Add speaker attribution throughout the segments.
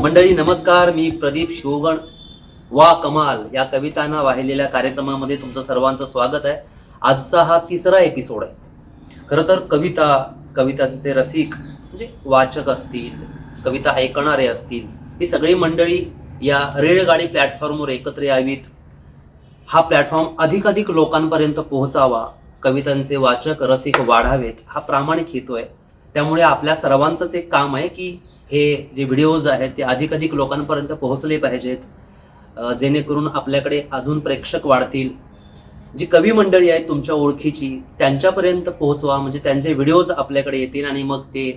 Speaker 1: मंडळी नमस्कार. मी प्रदीप शिवगण. वा कमाल. या कवितांना वाहिलेल्या कार्यक्रमामध्ये तुमचं सर्वांचं स्वागत आहे. आजचा हा तिसरा एपिसोड आहे. खरं तर कविता कवितांचे रसिक म्हणजे वाचक असतील कविता ऐकणारे असतील ही सगळी मंडळी या रेळगाडी प्लॅटफॉर्मवर एकत्र यावीत. हा प्लॅटफॉर्म अधिकाधिक लोकांपर्यंत पोहोचावा. कवितांचे वाचक रसिक वाढावेत हा प्रामाणिक हेतू आहे. त्यामुळे आपल्या सर्वांचंच एक काम आहे की हे जे व्हिडिओज आहेत ते अधिकाधिक लोकांपर्यंत पोहोचले पाहिजेत जेणेकरून आपल्याकडे अजून प्रेक्षक वाढतील. जी कवी मंडळी आहेत तुमच्या ओळखीची त्यांच्यापर्यंत पोहोचवा म्हणजे त्यांचे व्हिडिओज आपल्याकडे येतील आणि मग ते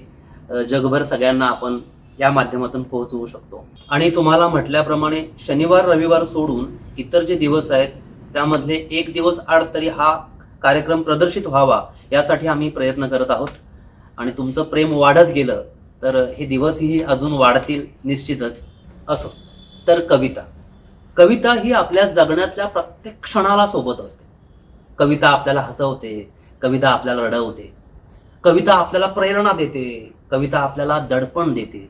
Speaker 1: जगभर सगळ्यांना आपण या माध्यमातून पोहोचवू शकतो. आणि तुम्हाला म्हटल्याप्रमाणे शनिवार रविवार सोडून इतर जे दिवस आहेत त्यामधले एक दिवस आड तरी हा कार्यक्रम प्रदर्शित व्हावा यासाठी आम्ही प्रयत्न करत आहोत. आणि तुमचं प्रेम वाढत गेलं तर हे दिवसही अजून वाढतील निश्चितच. असो तर कविता. कविता ही आपल्या जगण्यातल्या प्रत्येक क्षणाला सोबत असते. कविता आपल्याला हसवते कविता आपल्याला रडवते. कविता आपल्याला प्रेरणा देते कविता आपल्याला दडपण देते.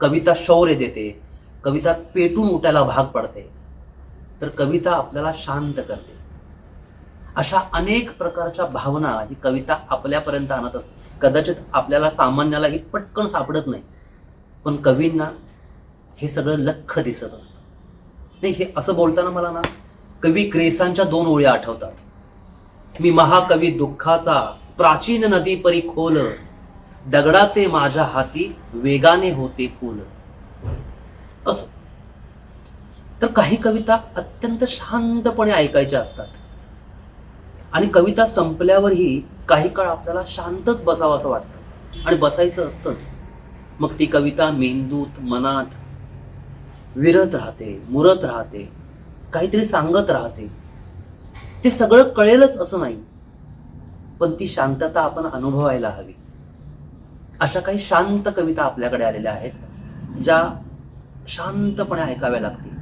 Speaker 1: कविता शौर्य देते कविता पेटून उठायला भाग पडते. तर कविता आपल्याला शांत करते. अशा अनेक प्रकारच्या भावना ही कविता आपल्यापर्यंत आणत असते. कदाचित आपल्याला सामान्याला ही पटकन सापडत नाही. पण कवींना हे सगळं लख दिसत असतं. नाही हे असं बोलताना मला ना कवी क्रेसांच्या दोन ओळ्या आठवतात. मी महाकवी दुःखाचा प्राचीन नदी परी खोल दगडाचे माझ्या हाती वेगाने होते फुल. असं. तर काही कविता अत्यंत शांतपणे ऐकायच्या असतात. आणि कविता संपल्यावरही काही काळ आपल्याला शांतच बसावं असं वाटतं. आणि बसायचं असतंच. मग ती कविता मेंदूत मनात विरत राहते मुरत राहते काहीतरी सांगत राहते. ते सगळं कळेलच असं नाही. पण ती शांतता आपण अनुभवायला हवी. अशा काही शांत कविता आपल्याकडे आलेल्या आहेत ज्या शांतपणे ऐकाव्या लागतील.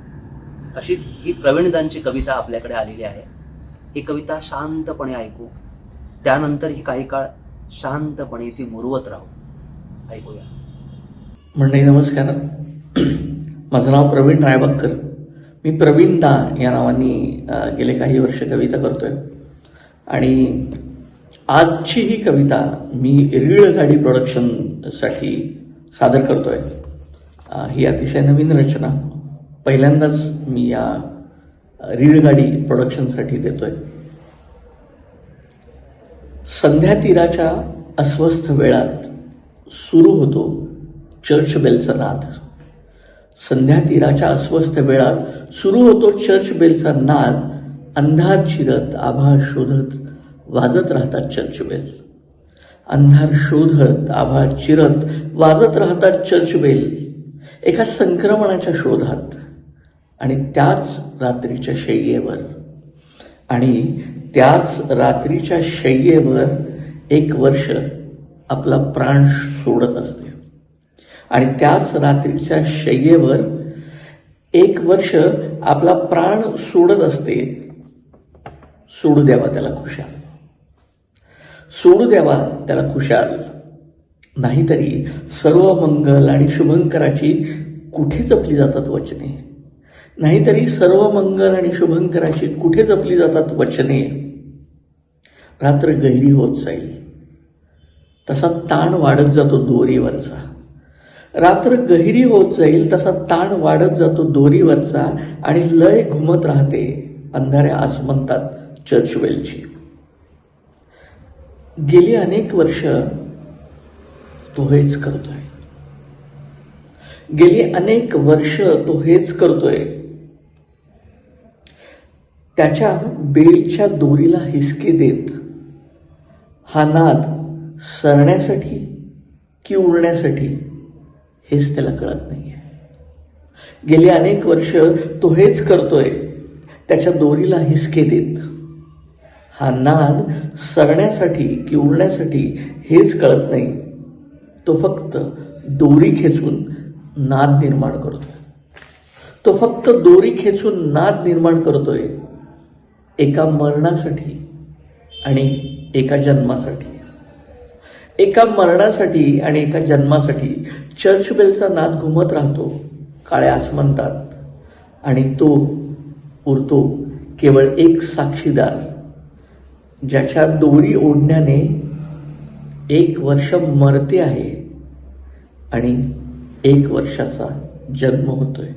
Speaker 1: अशीच ही प्रवीणदांची कविता आपल्याकडे आलेली आहे. ही कविता शांतपणे ऐकू. त्यानंतर ही काही काळ शांतपणे ती मुरवत राहू. ऐकूया.
Speaker 2: मंडळी नमस्कार. माझं नाव प्रवीण रायबक्कर. मी प्रवीण दा या नावाने गेले काही वर्ष कविता करतोय. आणि आजची ही कविता मी रीळ गाडी प्रोडक्शनसाठी सादर करतोय. ही अतिशय नवीन रचना. पहिल्यांदाच मी या रीळगाडी प्रोडक्शनसाठी देतोय. संध्या तीराच्या अस्वस्थ वेळात सुरू होतो चर्च बेलचा नाद. संध्या तीराच्या अस्वस्थ वेळात सुरू होतो चर्च बेलचा नाद. अंधार चिरत आभा शोधत वाजत राहतात चर्च बेल अंधार शोधत आभा चिरत वाजत राहतात चर्च बेल एका संक्रमणाच्या शोधात आणि त्याच रात्रीच्या शय्येवर. आणि त्याच रात्रीच्या शय्येवर एक वर्ष आपला प्राण सोडत असते. आणि त्याच रात्रीच्या शय्येवर एक वर्ष आपला प्राण सोडत असते. सोडू द्यावा त्याला खुशाल. सोडू द्यावा त्याला खुशाल. नाहीतरी सर्व मंगल आणि शुभंकराची कुठे जपली जातात वचने? नाहीतरी सर्व मंगल आणि शुभंकराची कुठे जपली जातात वचने? रात्र गहिरी होत जाईल. तसा ताण वाढत जातो दोरीवरचा. रात्र गहिरी होत जाईल तसा ताण वाढत जातो दोरीवरचा आणि लय घुमत राहते अंधाऱ्या आसमंतात चर्चवेलची. गेली अनेक वर्ष तो हेच करतोय. गेली अनेक वर्ष तो हेच करतोय. त्याच्या बेलच्या दोरीला हिसके देत हा नाद सरण्यासाठी की उडण्यासाठी हेच त्याला कळत नाहीये. गेली अनेक वर्ष तो हेच करतोय त्याच्या दोरीला हिसके देत. हा नाद सरण्यासाठी की उडण्यासाठी हेच कळत नाही. तो फक्त दोरी खेचून नाद निर्माण करतोय. तो फक्त दोरी खेचून नाद निर्माण करतोय. एका मरणासाठी आणि एका जन्मासाठी. एका मरणासाठी आणि एका जन्मासाठी चर्च बेलचा नाद घुमत राहतो काळ्या आसमंतात आणि तो उरतो केवळ एक साक्षीदार ज्याच्या दोरी ओढण्याने एक वर्ष मरते आहे आणि एक वर्षाचा जन्म होतोय.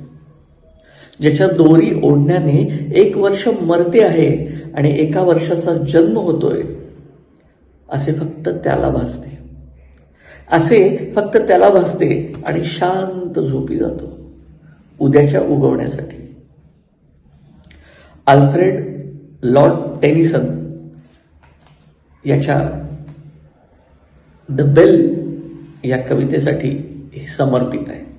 Speaker 2: ज्याच्या दोरी ओढण्याने एक वर्ष मरते आहे आणि एका वर्षाचा जन्म होतोय. असे फक्त त्याला भासते. असे फक्त त्याला भासते आणि शांत झोपी जातो. उद्याच्या उगवण्यासाठी. अल्फ्रेड लॉर्ड टेनिसन याच्या द बेल या कवितेसाठी समर्पित आहे.